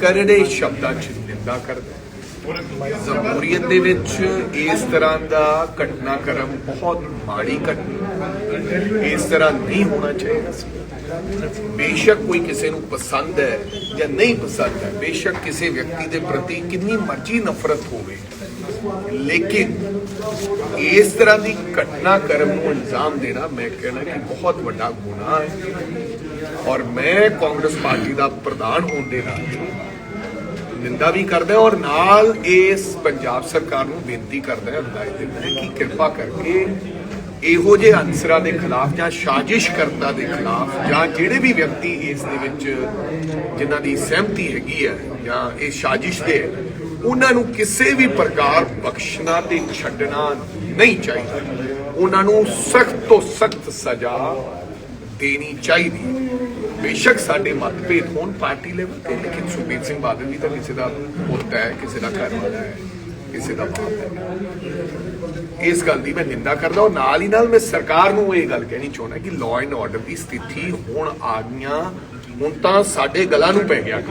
ਕਰੜੇ ਸ਼ਬਦਾਂ 'ਚ ਨਿੰਦਾ ਕਰਦਾ। ਜਮਹੂਰੀਅਤ ਦੇ ਵਿੱਚ ਇਸ ਤਰ੍ਹਾਂ ਦਾ ਘਟਨਾਕ੍ਰਮ ਬਹੁਤ ਮਾੜੀ ਘਟਨਾ ਇਸ ਤਰ੍ਹਾਂ ਨਹੀਂ ਹੋਣਾ ਚਾਹੀਦਾ ਸੀ। ਬੇਸ਼ੱਕ ਕੋਈ ਕਿਸੇ ਨੂੰ ਪਸੰਦ ਹੈ ਜਾਂ ਨਹੀਂ ਪਸੰਦ ਹੈ, ਬੇਸ਼ੱਕ ਕਿਸੇ ਵਿਅਕਤੀ ਦੇ ਪ੍ਰਤੀ ਕਿੰਨੀ ਮਰਜ਼ੀ ਨਫ਼ਰਤ ਹੋਵੇ। ਲੇਕਿਨ ਇਸ ਤਰ੍ਹਾਂ ਦੀ ਘਟਨਾ ਕਰਮ ਨੂੰ ਅੰਜਾਮ ਦੇਣਾ ਮੈਂ ਕਹਿੰਦਾ ਕਿ ਬਹੁਤ ਵੱਡਾ ਗੁਨਾਹ ਹੈ। ਔਰ ਮੈਂ ਕਾਂਗਰਸ ਪਾਰਟੀ ਦਾ ਪ੍ਰਧਾਨ ਹੋਣ ਦੇ ਨਾਤੇ ਨਿੰਦਾ ਵੀ ਕਰਦਾ ਔਰ ਨਾਲ ਇਸ ਪੰਜਾਬ ਸਰਕਾਰ ਨੂੰ ਬੇਨਤੀ ਕਰਦਾ ਹੈ ਹਦਾਇਤ ਦਿੰਦਾ ਹੈ ਕਿ ਕਿਰਪਾ ਕਰਕੇ ਇਹੋ ਜਿਹੇ ਅਨਸਰਾਂ ਦੇ ਖਿਲਾਫ ਜਾਂ ਸਾਜ਼ਿਸ਼ਕਰਤਾ ਦੇ ਖਿਲਾਫ ਜਾਂ ਜਿਹੜੇ ਵੀ ਵਿਅਕਤੀ ਇਸ ਦੇ ਵਿੱਚ ਜਿਨ੍ਹਾਂ ਦੀ ਸਹਿਮਤੀ ਹੈਗੀ ਹੈ ਜਾਂ ਇਹ ਸਾਜ਼ਿਸ਼ ਦੇ ਹੈ, ਉਹਨਾਂ ਨੂੰ ਕਿਸੇ ਵੀ ਪ੍ਰਕਾਰ ਬਖਸ਼ਣਾ ਤੇ ਛੱਡਣਾ ਨਹੀਂ ਚਾਹੀਦਾ। ਉਹਨਾਂ ਨੂੰ ਸਖਤ ਤੋਂ ਸਖਤ ਸਜ਼ਾ ਦੇਣੀ ਚਾਹੀਦੀ ਹੈ। ਬੇਸ਼ੱਕ ਸਾਡੇ ਮਤਭੇਦ ਹੋਣ ਪਾਰਟੀ ਲੈਵਲ ਤੇ, ਲੇਕਿਨ ਸੁਖਬੀਰ ਸਿੰਘ ਬਾਦਲ ਵੀ ਤਾਂ ਕਿਸੇ ਦਾ ਪੁੱਤ ਹੈ, ਕਿਸੇ ਦਾ ਘਰ ਵਾਲਾ ਹੈ, ਕਿਸੇ ਦਾ ਬਾਪ ਹੈ। ਇਸ ਗੱਲ ਦੀ ਮੈਂ ਨਿੰਦਾ ਕਰਦਾ ਹਾਂ। ਨਾਲ ਹੀ ਨਾਲ ਮੈਂ ਸਰਕਾਰ ਨੂੰ ਇਹ ਗੱਲ ਕਹਿਣੀ ਚਾਹੁੰਦਾ ਕਿ ਲਾਅ ਐਂਡ ਆਰਡਰ ਦੀ ਸਥਿਤੀ ਹੁਣ ਆ ਗਈਆਂ। ਹੁਣ ਤਾਂ ਸਾਡੇ ਗਲਾਂ ਨੂੰ ਪੈ ਗਿਆ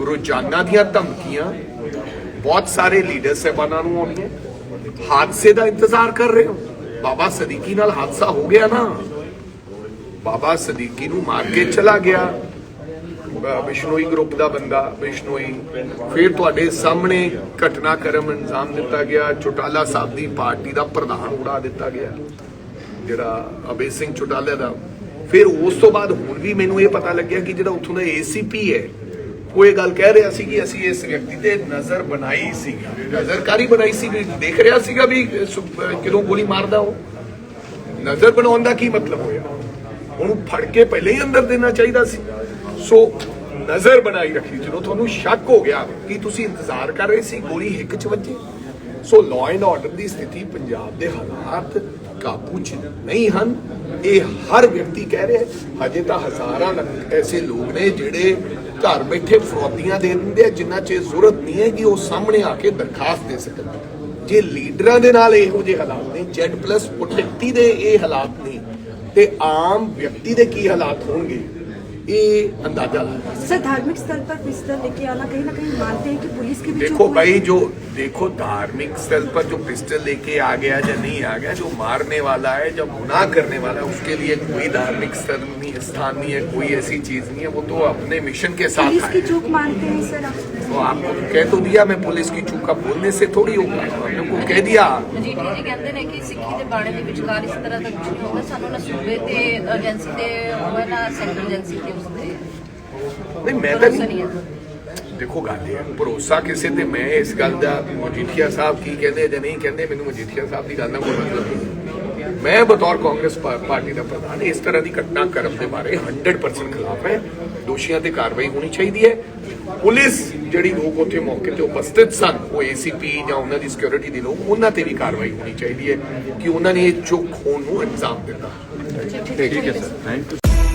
ਰੋਜ਼ਾਨਾ ਦੀਆਂ ਧਮਕੀਆਂ, ਬਹੁਤ ਸਾਰੇ ਲੀਡਰ ਸਾਹਿਬਾਨਾਂ ਨੂੰ ਆਉਂਦੀਆਂ। ਹਾਦਸੇ ਦਾ ਇੰਤਜ਼ਾਰ ਕਰ ਰਹੇ ਹੋ। ਬਾਬਾ ਸਦੀਕੀ ਨਾਲ ਹਾਦਸਾ ਹੋ ਗਿਆ ਨਾ। ਬਾਬਾ ਸਦੀਕੀ ਨੂੰ ਮਾਰ ਕੇ ਚਲਾ ਗਿਆ। ਅਹ ਬਿਸ਼ਨੋਈ ਗਰੁੱਪ ਦਾ ਬੰਦਾ, ਬਿਸ਼ਨੋਈ। ਫਿਰ ਤੁਹਾਡੇ ਸਾਹਮਣੇ ਘਟਨਾਕ੍ਰਮ ਅੰਜਾਮ ਦਿੱਤਾ ਗਿਆ। ਚੋਟਾਲਾ ਸਾਹਿਬ ਦੀ ਪਾਰਟੀ ਦਾ ਪ੍ਰਧਾਨ ਉਡਾ ਦਿੱਤਾ ਗਿਆ, ਜਿਹੜਾ ਅਬੇ ਸਿੰਘ ਚੋਟਾਲਾ ਦਾ। ਫਿਰ ਉਸ ਤੋਂ ਬਾਅਦ ਹੁਣ ਵੀ ਮੈਨੂੰ ਇਹ ਪਤਾ ਲੱਗਿਆ ਕਿ ਜਿਹੜਾ ਉੱਥੋਂ ਦਾ ਏਸੀਪੀ ਹੈ, ਉਹ ਇਹ ਗੱਲ ਕਹਿ ਰਿਹਾ ਸੀ ਕਿ ਅਸੀਂ ਇਸ ਵਿਅਕਤੀ ਤੇ ਨਜ਼ਰ ਬਣਾਈ ਸੀ ਨਜ਼ਰਕਾਰੀ ਬਣਾਈ ਸੀ ਦੇਖ ਰਿਹਾ ਸੀਗਾ ਵੀ ਕਿਦੋਂ ਗੋਲੀ ਮਾਰਦਾ ਉਹ। ਨਜ਼ਰ ਬਣਾਉਣ ਦਾ ਕੀ ਮਤਲਬ ਹੋਇਆ? ਉਹਨੂੰ ਫੜ ਕੇ ਪਹਿਲੇ ਹੀ ਅੰਦਰ ਦੇਣਾ ਚਾਹੀਦਾ ਸੀ। ਸੋ ਨਜ਼ਰ ਬਣਾਈ ਰੱਖੀ। ਜਦੋਂ ਤੁਹਾਨੂੰ ਸ਼ੱਕ ਹੋ ਗਿਆ ਕਿ ਤੁਸੀਂ ਇੰਤਜ਼ਾਰ ਕਰ ਰਹੇ ਸੀ, ਗੋਲੀ ਹਿੱਕ ਚ ਵੱਜੀ। ਸੋ ਲਾਅ ਐਂਡ ਆਰਡਰ ਦੀ ਸਥਿਤੀ ਪੰਜਾਬ ਦੇ ਹਾਲਾਤ ਕਾਬੂ ਚ ਨਹੀਂ ਹਨ। ਇਹ ਹਰ ਵਿਅਕਤੀ ਕਹਿ ਰਿਹਾ ਹਜੇ ਤਾਂ ਹਜ਼ਾਰਾਂ ਲੱਖ ਐਸੇ ਲੋਕ ਨੇ ਜਿਹੜੇ ਘਰ ਬੈਠੇ ਫਰੋਤੀਆਂ ਦੇ ਦਿੰਦੇ ਆ, ਜਿੰਨਾ ਚ ਜ਼ਰੂਰਤ ਨਹੀਂ ਹੈ ਕਿ ਉਹ ਸਾਹਮਣੇ ਆ ਕੇ ਦਰਖਾਸਤ ਦੇ ਸਕਣ। ਜੇ ਲੀਡਰਾਂ ਦੇ ਨਾਲ ਇਹੋ ਜਿਹੇ ਹਾਲਾਤ ਨੇ ਜੈਡ ਪਲੱਸ ਪ੍ਰੋਟੈਕਟੀ ਦੇ ਇਹ ਹਾਲਾਤ ਨੇ ਤੇ ਆਮ ਵਿਅਕਤੀ ਦੇ ਕੀ ਹਾਲਾਤ ਹੋਣਗੇ? ਇਹ ਅੰਦਾਜ਼ਾ ਲਾ सर धार्मिक स्थल पर पिस्टल लेके आना कहीं ना कहीं मानते हैं कि पुलिस की भी देखो चूक हुई। भाई जो देखो धार्मिक स्थल पर जो पिस्टल लेके आ गया या नहीं आ गया जो मारने वाला है जो गुनाह करने वाला है उसके लिए कोई धार्मिक स्थल नहीं स्थान नहीं है कोई ऐसी चीज नहीं है वो तो अपने मिशन के साथ पुलिस आए की चूक मानते हैं सर आप तो आपको कह तो दिया मैं पुलिस की चूक का बोलने से थोड़ी होगा हमने को कह दिया ਮਜੀਠੀ ਜੀ ਕਹਿੰਦੇ ਨੇ ਕਿ ਸਿੱਖੀ ਦੇ ਬਾਣੇ ਦੇ ਵਿਚਕਾਰ ਇਸ ਤਰ੍ਹਾਂ ਦਾ ਕੁਝ ਨਹੀਂ ਹੁੰਦਾ ਸਾਨੂੰ ਨਾ ਸੂਬੇ ਤੇ ਏਜੰਸੀ ਤੇ ਹੋਵੇ ਨਾ ਸੈਂਟਰਲ ਏਜੰਸੀ ਤੇ ਉਸ ਤੇ ਨਹੀਂ, ਮੈਂ ਤਾਂ ਨਹੀਂ। ਦੇਖੋ ਗੱਲ ਇਹ ਭਰੋਸਾ ਕਿਸੇ ਤੇ ਮੈਂ ਇਸ ਗੱਲ ਦਾ ਮਜੀਠੀਆ ਸਾਹਿਬ ਕੀ ਕਹਿੰਦੇ ਜਾਂ ਨਹੀਂ ਕਹਿੰਦੇ, ਮੈਨੂੰ ਮਜੀਠੀਆ ਸਾਹਿਬ ਦੀ ਗੱਲ ਨਾਲ ਕੋਈ ਮਤਲਬ ਨਹੀਂ। ਮੈਂ ਬਤੌਰ ਕਾਂਗਰਸ ਪਾਰਟੀ ਦਾ ਪ੍ਰਧਾਨ, ਇਸ ਤਰ੍ਹਾਂ ਦੀ ਘਟਨਾ ਕਰਨ ਦੇ ਬਾਰੇ 100% ਖਿਲਾਫ ਹੈ। ਦੋਸ਼ੀਆਂ ਤੇ ਕਾਰਵਾਈ ਹੋਣੀ ਚਾਹੀਦੀ ਹੈ। ਪੁਲਿਸ ਜਿਹੜੀ ਲੋਕ ਉੱਥੇ ਮੌਕੇ ਤੇ ਉਪਸਥਿਤ ਸਨ, ਉਹ ਏਸੀਪੀ ਜਾਂ ਉਹਨਾਂ ਦੀ ਸਿਕਿਉਰਿਟੀ ਦੇ ਲੋਕ, ਉਹਨਾਂ ਤੇ ਵੀ ਕਾਰਵਾਈ ਹੋਣੀ ਚਾਹੀਦੀ ਹੈ ਕਿ ਉਹਨਾਂ ਨੇ ਇਹ ਚੁੱਕ ਹੋਣ ਨੂੰ ਇਲਜ਼ਾਮ ਦਿੱਤਾ। ਠੀਕ ਹੈ, ਸਰ। Thank you